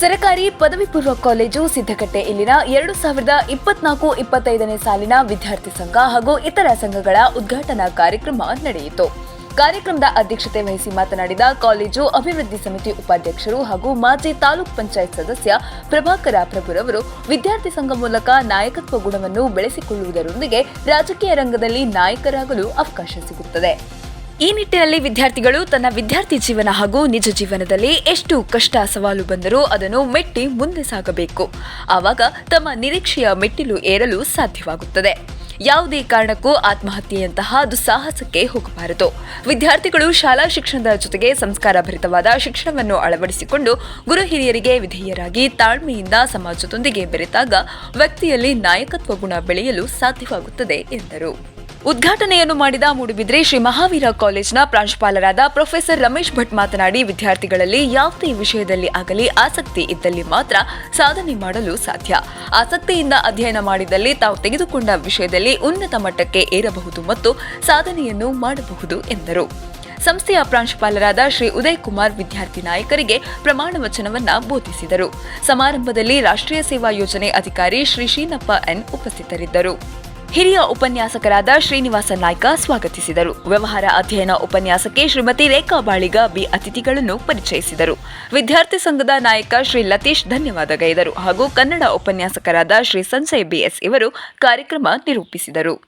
ಸರ್ಕಾರಿ ಪದವಿ ಪೂರ್ವ ಕಾಲೇಜು ಸಿದ್ದಕಟ್ಟೆ ಇಲ್ಲಿನ ಎರಡು ಸಾವಿರದ ಇಪ್ಪತ್ನಾಲ್ಕು ಇಪ್ಪತ್ತೈದನೇ ಸಾಲಿನ ವಿದ್ಯಾರ್ಥಿ ಸಂಘ ಹಾಗೂ ಇತರ ಸಂಘಗಳ ಉದ್ಘಾಟನಾ ಕಾರ್ಯಕ್ರಮ ನಡೆಯಿತು. ಕಾರ್ಯಕ್ರಮದ ಅಧ್ಯಕ್ಷತೆ ವಹಿಸಿ ಮಾತನಾಡಿದ ಕಾಲೇಜು ಅಭಿವೃದ್ಧಿ ಸಮಿತಿ ಉಪಾಧ್ಯಕ್ಷರು ಹಾಗೂ ಮಾಜಿ ತಾಲೂಕ್ ಪಂಚಾಯತ್ ಸದಸ್ಯ ಪ್ರಭಾಕರ ಪ್ರಭುರವರು ವಿದ್ಯಾರ್ಥಿ ಸಂಘ ಮೂಲಕ ನಾಯಕತ್ವ ಗುಣವನ್ನು ಬೆಳೆಸಿಕೊಳ್ಳುವುದರೊಂದಿಗೆ ರಾಜಕೀಯ ರಂಗದಲ್ಲಿ ನಾಯಕರಾಗಲು ಅವಕಾಶ ಸಿಗುತ್ತದೆ. ಈ ನಿಟ್ಟಿನಲ್ಲಿ ವಿದ್ಯಾರ್ಥಿಗಳು ತನ್ನ ವಿದ್ಯಾರ್ಥಿ ಜೀವನ ಹಾಗೂ ನಿಜ ಜೀವನದಲ್ಲಿ ಎಷ್ಟು ಕಷ್ಟ ಸವಾಲು ಬಂದರೂ ಅದನ್ನು ಮೆಟ್ಟಿ ಮುಂದೆ ಸಾಗಬೇಕು. ಆವಾಗ ತಮ್ಮ ನಿರೀಕ್ಷೆಯ ಮೆಟ್ಟಿಲು ಏರಲು ಸಾಧ್ಯವಾಗುತ್ತದೆ. ಯಾವುದೇ ಕಾರಣಕ್ಕೂ ಆತ್ಮಹತ್ಯೆಯಂತಹ ದುಸ್ಸಾಹಸಕ್ಕೆ ಹೋಗಬಾರದು. ವಿದ್ಯಾರ್ಥಿಗಳು ಶಾಲಾ ಶಿಕ್ಷಣದ ಜೊತೆಗೆ ಸಂಸ್ಕಾರ ಭರಿತವಾದ ಶಿಕ್ಷಣವನ್ನು ಅಳವಡಿಸಿಕೊಂಡು ಗುರು ಹಿರಿಯರಿಗೆ ವಿಧೇಯರಾಗಿ ತಾಳ್ಮೆಯಿಂದ ಸಮಾಜದೊಂದಿಗೆ ಬೆರೆತಾಗ ವ್ಯಕ್ತಿಯಲ್ಲಿ ನಾಯಕತ್ವ ಗುಣ ಬೆಳೆಯಲು ಸಾಧ್ಯವಾಗುತ್ತದೆ ಎಂದರು. ಉದ್ಘಾಟನೆಯನ್ನು ಮಾಡಿದ ಮೂಡುಬಿದ್ರೆ ಶ್ರೀ ಮಹಾವೀರ ಕಾಲೇಜಿನ ಪ್ರಾಂಶುಪಾಲರಾದ ಪ್ರೊಫೆಸರ್ ರಮೇಶ್ ಭಟ್ ಮಾತನಾಡಿ, ವಿದ್ಯಾರ್ಥಿಗಳಲ್ಲಿ ಯಾವುದೇ ವಿಷಯದಲ್ಲಿ ಆಗಲಿ ಆಸಕ್ತಿ ಇದ್ದಲ್ಲಿ ಮಾತ್ರ ಸಾಧನೆ ಮಾಡಲು ಸಾಧ್ಯ. ಆಸಕ್ತಿಯಿಂದ ಅಧ್ಯಯನ ಮಾಡಿದಲ್ಲಿ ತಾವು ತೆಗೆದುಕೊಂಡ ವಿಷಯದಲ್ಲಿ ಉನ್ನತ ಮಟ್ಟಕ್ಕೆ ಏರಬಹುದು ಮತ್ತು ಸಾಧನೆಯನ್ನು ಮಾಡಬಹುದು ಎಂದರು. ಸಂಸ್ಥೆಯ ಪ್ರಾಂಶುಪಾಲರಾದ ಶ್ರೀ ಉದಯ್ ಕುಮಾರ್ ವಿದ್ಯಾರ್ಥಿ ನಾಯಕರಿಗೆ ಪ್ರಮಾಣ ವಚನವನ್ನ ಬೋಧಿಸಿದರು. ಸಮಾರಂಭದಲ್ಲಿ ರಾಷ್ಟ್ರೀಯ ಸೇವಾ ಯೋಜನೆ ಅಧಿಕಾರಿ ಶ್ರೀ ಶೀನಪ್ಪ ಎನ್ ಉಪಸ್ಥಿತರಿದ್ದರು. ಹಿರಿಯ ಉಪನ್ಯಾಸಕರಾದ ಶ್ರೀನಿವಾಸ ನಾಯ್ಕ ಸ್ವಾಗತಿಸಿದರು. ವ್ಯವಹಾರ ಅಧ್ಯಯನ ಉಪನ್ಯಾಸಕಿ ಶ್ರೀಮತಿ ರೇಖಾ ಬಾಳಿಗ ಬಿ ಅತಿಥಿಗಳನ್ನು ಪರಿಚಯಿಸಿದರು. ವಿದ್ಯಾರ್ಥಿ ಸಂಘದ ನಾಯಕ ಶ್ರೀ ಲತೀಶ್ ಧನ್ಯವಾದ ಗೈದರು ಹಾಗೂ ಕನ್ನಡ ಉಪನ್ಯಾಸಕರಾದ ಶ್ರೀ ಸಂಜಯ್ ಬಿಎಸ್ ಇವರು ಕಾರ್ಯಕ್ರಮ ನಿರೂಪಿಸಿದರು.